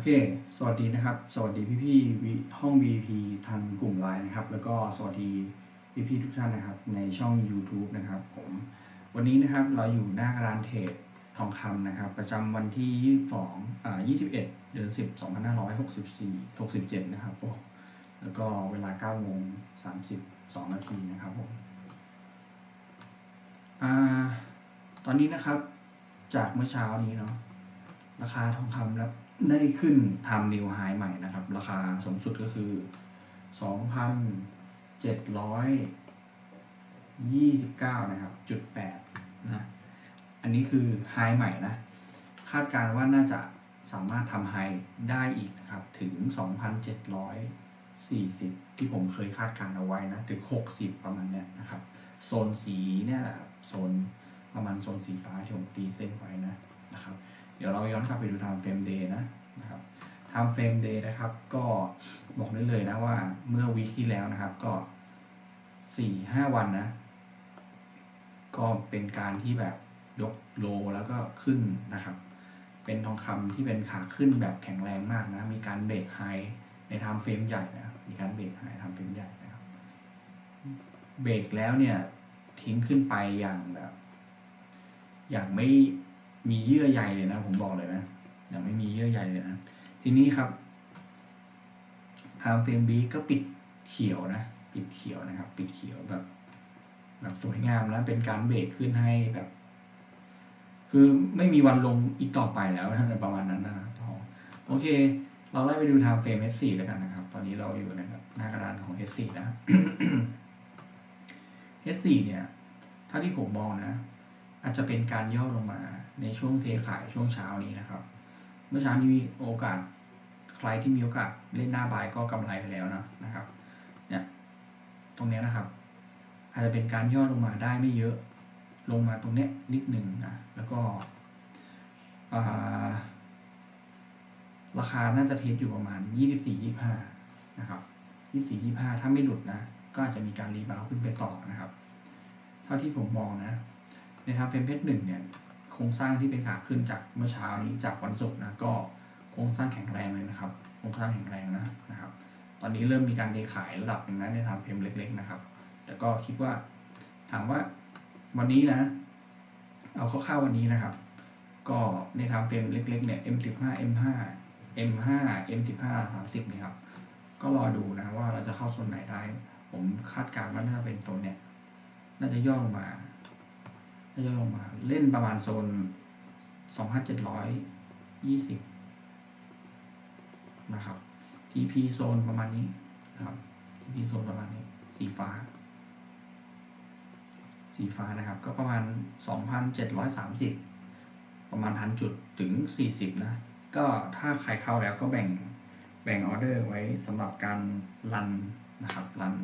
อเค สวัสดีนะครับ สวัสดีพี่พี่ห้อง VP ทางกลุ่มไลน์นะครับ แล้วก็สวัสดีพี่พี่ทุกท่านนะครับ ในช่อง YouTube นะครับผม วันนี้นะครับเราอยู่หน้าร้านเทรดทองคำนะครับ ประจำวันที่ 22อ่า21 เดือน 10 2564 67 นะครับผมแล้วก็เวลา9โมง32 นาทีนะครับผมอ่าตอนนี้นะครับจากเมื่อเช้านี้เนาะราคาทองคำแล้ว ได้ขึ้นทำนิวไฮใหม่นะครับ ราคาสูงสุดก็คือสองพันเจ็ดร้อยยี่สิบเก้านะครับ จุดแปดนะ อันนี้คือไฮใหม่นะ คาดการณ์ว่าน่าจะสามารถทำไฮได้อีกนะครับ ถึงสองพันเจ็ดร้อยสี่สิบที่ผมเคยคาดการณ์เอาไว้นะ ถึงหกสิบประมาณเนี้ยนะครับ โซนสีเนี่ยแหละครับ โซนประมาณโซนสีฟ้าที่ผมตีเส้นไว้นะ เดี๋ยวเราย้อนกลับไปดูไทม์เฟรมเดย์นะนะครับไทม์เฟรมเดย์นะครับ ก็บอกได้เลยนะว่าเมื่อวีคที่แล้วนะครับ ก็สี่ห้าวันนะ ก็เป็นการที่แบบยกโลแล้วก็ขึ้นนะครับ เป็นทองคำที่เป็นขาขึ้นแบบแข็งแรงมากนะ มีการเบรกไฮในไทม์เฟรมใหญ่นะครับมีการเบรกไฮไทม์เฟรมใหญ่นะครับ เบรกแล้วเนี่ยทิ้งขึ้นไปอย่างแบบ อย่างไม่ มีเยื่อใยเลยนะ ผมบอกเลยนะย่างไม่มีเยื่อใยเลยนะ ทีนี้ครับไทม์เฟรมบีก็ปิดเขียวนะ ปิดเขียวนะครับ ปิดเขียวแบบ แบบสวยงามนะเป็นการเบรกขึ้นให้แบบ คือไม่มีวันลงอีกต่อไปแล้วนะประมาณนั้นนะครับโอเค เราไล่ไปดูไทม์เฟรม S4 แล้วกันนะครับ ตอนนี้เราอยู่นะครับหน้ากระดานของ S4 นะ S4 เนี่ย ถ้าที่ผมมองนะ อาจจะเป็นการย่อลงมา ในช่วงเทขายช่วงเช้านี้นะครับ เมื่อเช้านี้มีโอกาสใครที่มีโอกาสเล่นหน้าบายก็กำไรไปแล้วนะนะครับเนี่ยตรงเนี้ยนะครับ อาจจะเป็นการย่อลงมาได้ไม่เยอะลงมาตรงเนี้ยนิดหนึ่งนะแล้วก็อ่าราคาน่าจะเทสอยู่ประมาณยี่สิบสี่ยี่ห้านะครับยี่สี่ยี่ห้าถ้าไม่หลุดนะ ก็อาจจะมีการรีบาวขึ้นไปต่อนะครับ เท่าที่ผมมองนะ ในทางเฟรมเพชรหนึ่งเนี่ย ครงสร้างที่เป็นขาขึ้นจากเมื่อเช้านี้จากวันศุกร์นะก็โครงสร้างแข็งแรงเลยนะครับ โครงสร้างแข็งแรงนะนะครับ ตอนนี้เริ่มมีการเทขายระดับหนึ่งนะในทางเฟรมเล็ก ๆ นะครับ แต่ก็คิดว่าถามว่าวันนี้นะ เอาคร่าวๆวันนี้นะครับ ก็ในทางเฟรมเล็ก ๆ เนี่ย M15 M5 M5 M15 30นี่ครับ ก็รอดูนะว่าเราจะเข้าโซนไหนได้ ผมคาดการณ์ว่าน่าจะเป็นโซนเนี่ย น่าจะย่อลงมา ย่อลงมา เล่นประมาณโซน2,720นะครับ TP โซนประมาณนี้นะครับ TP โซนประมาณนี้ สีฟ้า สีฟ้านะครับ ก็ประมาณ2,730ประมาณพันจุดถึง40นะ ก็ถ้าใครเข้าแล้วก็แบ่งแบ่งออเดอร์ไว้สำหรับการรันนะครับ รัน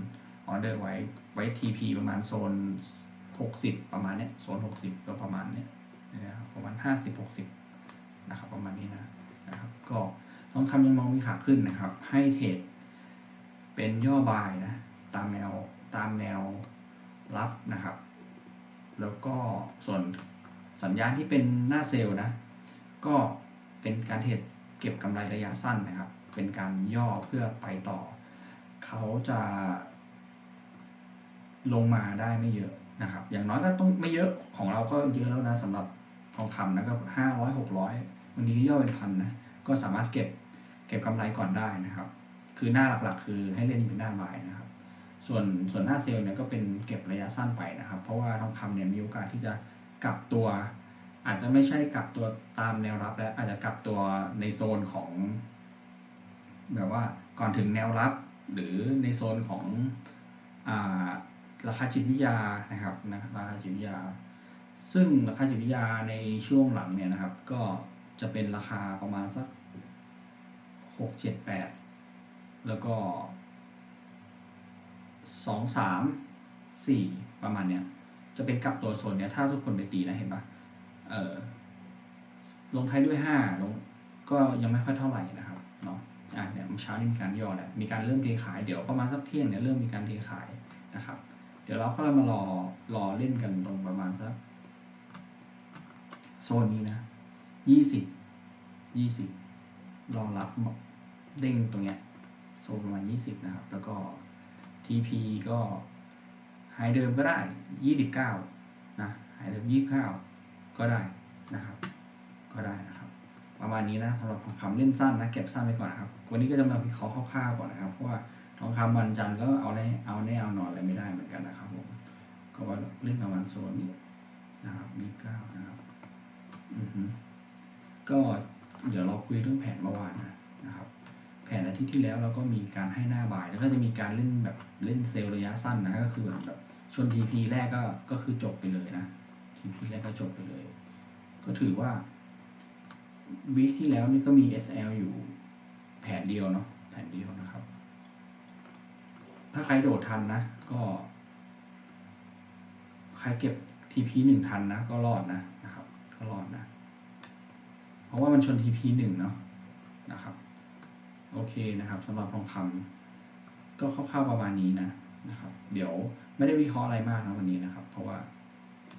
ออเดอร์ไว้ไว้ TP ประมาณโซน 60ประมาณเนี้ยโซน60ก็ประมาณเนี้ยนะครับประมาณ50 60นะครับประมาณนี้นะนะครับ ก็ต้องคำยังมองมีขาขึ้นนะครับ ให้เทรดเป็นย่อบายนะ ตามแนวตามแนวรับนะครับ แล้วก็ส่วนสัญญาณที่เป็นหน้าเซลล์นะ ก็เป็นการเทรดเก็บกำไรระยะสั้นนะครับ เป็นการย่อเพื่อไปต่อ เขาจะลงมาได้ไม่เยอะ นะครับ อย่างน้อยก็ต้องไม่เยอะของเราก็เยอะแล้วนะสำหรับทองคำนะก็ห้าร้อยหกร้อยบางทีก็ย่อเป็นพันนะก็สามารถเก็บเก็บกำไรก่อนได้นะครับ คือหน้าหลักๆ คือให้เล่นเป็นหน้าบายนะครับ ส่วนส่วนหน้าเซลล์เนี่ยก็เป็นเก็บระยะสั้นไปนะครับ เพราะว่าทองคำเนี่ยมีโอกาสที่จะกลับตัว อาจจะไม่ใช่กลับตัวตามแนวรับ แล้วอาจจะกลับตัวในโซนของแบบว่าก่อนถึงแนวรับ หรือในโซนของอ่า ราคาจิตวิทยานะครับนะราคาจิตวิทยา ซึ่งราคาจิตวิทยาในช่วงหลังเนี่ยนะครับ ก็จะเป็นราคาประมาณสักหกเจ็ดแปดแล้วก็สองสามสี่ประมาณเนี้ยจะเป็นกลับตัวโซนเนี้ยถ้าทุกคนไปตีนะเห็นปะเออลงท้ายด้วยห้าลงก็ยังไม่ค่อยเท่าไหร่นะครับเนาะอะเนี่ยเมื่อเช้านี้มีการย่อแหละมีการเริ่มเทขายเดี๋ยวประมาณสักเที่ยงเนี่ยเริ่มมีการเทขายนะครับ เดี๋ยวเราก็มารอรอเล่นกันตรงประมาณสักโซนนี้นะยี่สิบยี่สิบรองรับเด้งตรงเนี้ยโซนประมาณยี่สิบนะครับ แล้วก็ TP ก็ไฮเดิมก็ได้ยี่สิบเก้านะไฮเดิมยี่สิบเก้าก็ได้นะครับ ก็ได้นะครับ ประมาณนี้นะสำหรับคำเล่นสั้นนะเก็บสั้นไปก่อนนะครับ วันนี้ก็จะมาวิเคราะห์คร่าวๆก่อนนะครับเพราะว่า ทองคำวันจันทร์ก็เอาได้เอาแน่เอานอนอะไรไม่ได้เหมือนกันนะครับผมก็ว่าเล่นประมาณโซนนี้นะครับยี่สิบเก้านะครับอือฮึก็เดี๋ยวเราคุยเรื่องแผนเมื่อวานนะนะครับ แผนอาทิตย์ที่แล้วเราก็มีการให้หน้าบ่าย แล้วก็จะมีการเล่นแบบเล่นเซลล์ระยะสั้นนะก็คือแบบชนทีพีแรกก็ก็คือจบไปเลยนะทีพีแรกก็จบไปเลย ก็ถือว่าวีคที่แล้วนี่ก็มี SL อยู่แผนเดียวเนาะแผนเดียวนะครับ ถ้าใครโดดทันนะ ก็ ใครเก็บ TP หนึ่งทันนะ ก็รอดนะนะครับ ก็รอดนะ เพราะว่ามันชน TP หนึ่งเนาะนะครับ โอเคนะครับสำหรับทองคำก็คร่าวๆประมาณนี้นะนะครับ เดี๋ยวไม่ได้วิเคราะห์อะไรมากนะวันนี้นะครับ เพราะว่า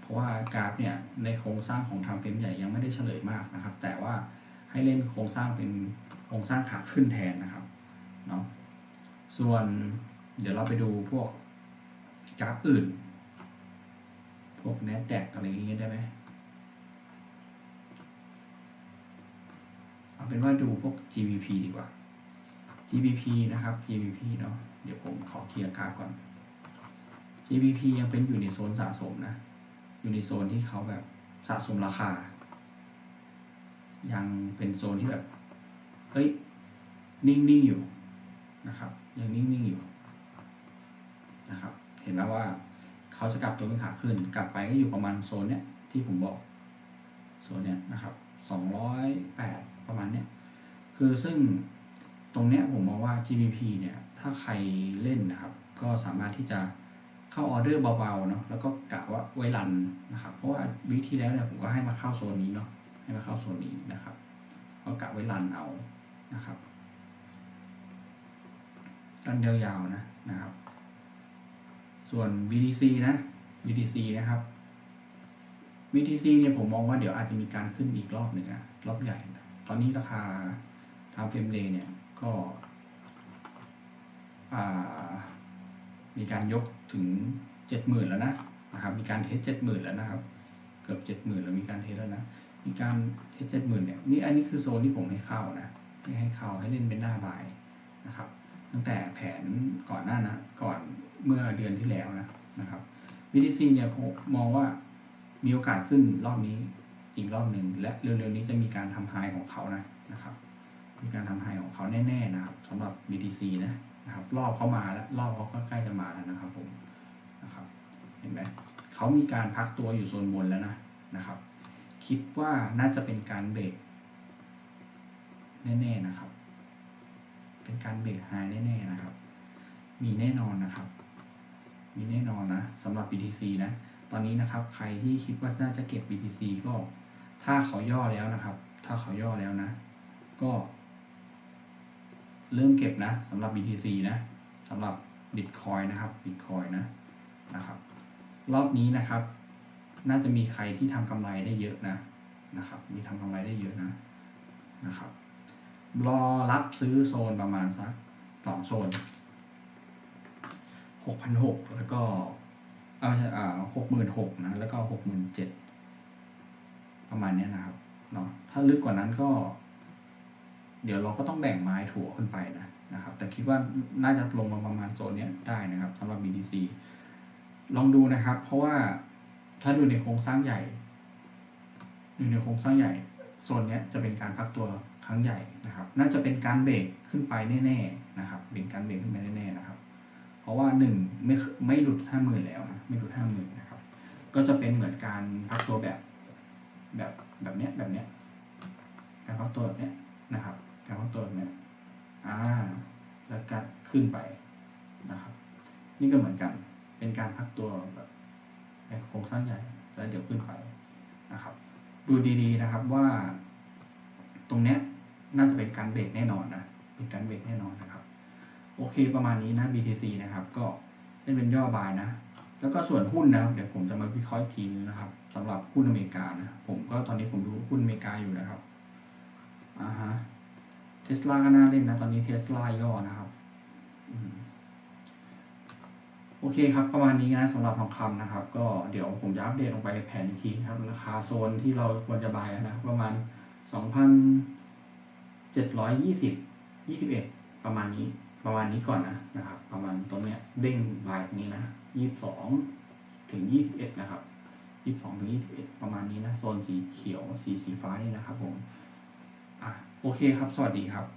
เพราะว่ากราฟเนี่ยในโครงสร้างของทำเฟรมใหญ่ยังไม่ได้เฉลยมากนะครับ แต่ว่าให้เล่นโครงสร้างเป็นโครงสร้างขาขึ้นแทนนะครับเนาะส่วน เดี๋ยวเราไปดูพวกกราฟอื่น พวก n a s d a q อะไรอย่างเงี้ยได้ไหมเอาเป็นว่าดูพวก GBP ดีกว่า GBP นะครับ GBP เนาะ เดี๋ยวผมขอเคลียร์กราฟก่อน GBP ยังเป็นอยู่ในโซนสะสมนะ อยู่ในโซนที่เขาแบบสะสมราคา ยังเป็นโซนที่แบบเฮ้ย นิ่งๆอยู่นะครับ ยังนิ่งๆอยู่ นะครับ เห็นไหมว่าเขาจะกลับตัวเป็นขาขึ้น กลับไปก็อยู่ประมาณโซนเนี้ยที่ผมบอกโซนเนี้ยนะครับสองร้อยแปดประมาณเนี้ยคือซึ่งตรงเนี้ยผมมองว่า GBP เนี่ยถ้าใครเล่นนะครับ ก็สามารถที่จะเข้าออเดอร์เบาๆเนาะแล้วก็กะว่าไว้รันนะครับ เพราะว่าวิธีแล้วเนี่ยผมก็ให้มาเข้าโซนนี้เนาะให้มาเข้าโซนนี้นะครับก็กะไว้รันเอานะครับรันยาวๆนะนะครับ ส่วน BTC นะ BTC นะครับ BTC เนี่ยผมมองว่าเดี๋ยวอาจจะมีการขึ้นอีกรอบหนึ่งอะรอบใหญ่ ตอนนี้ราคาทางเฟมเดย์เนี่ยก็มีการยกถึงเจ็ดหมื่นแล้วนะนะครับ มีการเทสเจ็ดหมื่นแล้วนะครับ เกือบเจ็ดหมื่นแล้วมีการเทสแล้วนะ มีการเทสเจ็ดหมื่นเนี่ยนี่อันนี้คือโซนที่ผมให้เข้านะให้เข้าให้เล่นเป็นหน้าบายนะครับ ตั้งแต่แผนก่อนหน้านะก่อน เมื่อเดือนที่แล้วนะนะครับ BTC เนี่ยผมมองว่ามีโอกาสขึ้นรอบนี้อีกรอบหนึ่งและเร็วๆนี้จะมีการทำไฮของเขานะนะครับ มีการทำไฮของเขาแน่ๆนะครับสำหรับ BTC นะนะครับ รอบเขามาแล้วรอบเขาก็ใกล้จะมาแล้วนะครับผมนะครับ เห็นไหมเขามีการพักตัวอยู่โซนบนแล้วนะนะครับ คิดว่าน่าจะเป็นการเบรกแน่ๆนะครับ เป็นการเบรกไฮแน่ๆนะครับ มีแน่นอนนะครับ มีแน่นอนนะสำหรับ BTC นะ ตอนนี้นะครับ ใครที่คิดว่าน่าจะเก็บ BTC ก็ ถ้าเขาย่อแล้วนะครับ ถ้าเขาย่อแล้วนะ ก็ เริ่มเก็บนะสำหรับ BTC นะสำหรับ Bitcoin นะครับ Bitcoin นะนะครับ รอบนี้นะครับ น่าจะมีใครที่ทำกำไรได้เยอะนะนะครับ มีทำกำไรได้เยอะนะนะครับรอรับซื้อโซนประมาณสักสองโซน หกพันหกแล้วก็เอาใช่อ่าหกหมื่นหกนะ แล้วก็หกหมื่นเจ็ดประมาณนี้นะครับเนาะถ้าลึกกว่านั้นก็ เดี๋ยวเราก็ต้องแบ่งไม้ถั่วขึ้นไปนะนะครับ แต่คิดว่าน่าจะลงมาประมาณโซนเนี้ยได้นะครับสำหรับ BTC ลองดูนะครับ เพราะว่าถ้าดูในโครงสร้างใหญ่ดูในโครงสร้างใหญ่โซนนี้จะเป็นการพักตัวครั้งใหญ่นะครับ น่าจะเป็นการเบรกขึ้นไปแน่ๆนะครับ เป็นการเบรกขึ้นไปแน่ๆนะครับ ราะว่าหนึ่งไม่ไม่หลุดห้าหมื่นแล้วนะไม่หลุดห้าหมื่นนะครับ ก็จะเป็นเหมือนการพักตัวแบบแบบแบบเนี้ยแบบเนี้ยการพักตัวแบบเนี้ยนะครับการพักตัวแบบเนี้ยอ่าแล้วกัดขึ้นไปนะครับ นี่ก็เหมือนกันเป็นการพักตัวแบบแบบโครงสร้างใหญ่แล้วเดี๋ยวขึ้นไปนะครับ ดูดีๆนะครับว่า ตรงเนี้ยน่าจะเป็นการเบรกแน่นอนนะเป็นการเบรกแน่นอนนะครับ โอเคประมาณนี้นะ BTC นะครับ ก็เล่นเป็นย่อบายนะ แล้วก็ส่วนหุ้นนะครับเดี๋ยวผมจะมาวิเคราะห์ทีนึงนะครับสำหรับหุ้นอเมริกานะผมก็ตอนนี้ผมดูหุ้นอเมริกาอยู่นะครับอ่าฮะเทสลาก็น่าเล่นนะ ตอนนี้เทสลาย่อนะครับอโอเคครับ ประมาณนี้นะสำหรับทองคำนะครับ ก็เดี๋ยวผมจะอัปเดตลงไปแผนอีกทีครับราคาโซนที่เราควรจะบายนะครับประมาณสองพันเจ็ดร้อยยี่สิบยี่สิบเอ็ดประมาณนี้ ประมาณนี้ก่อนนะนะครับ ประมาณตรงเนี้ยเด้งบายตรงนี้นะยี่สิบสองถึงยี่สิบเอ็ดนะครับยี่สิบสองถึงยี่สิบเอ็ดประมาณนี้นะโซนสีเขียวสีสีฟ้านี่นะครับผมอะโอเคครับ สวัสดีครับ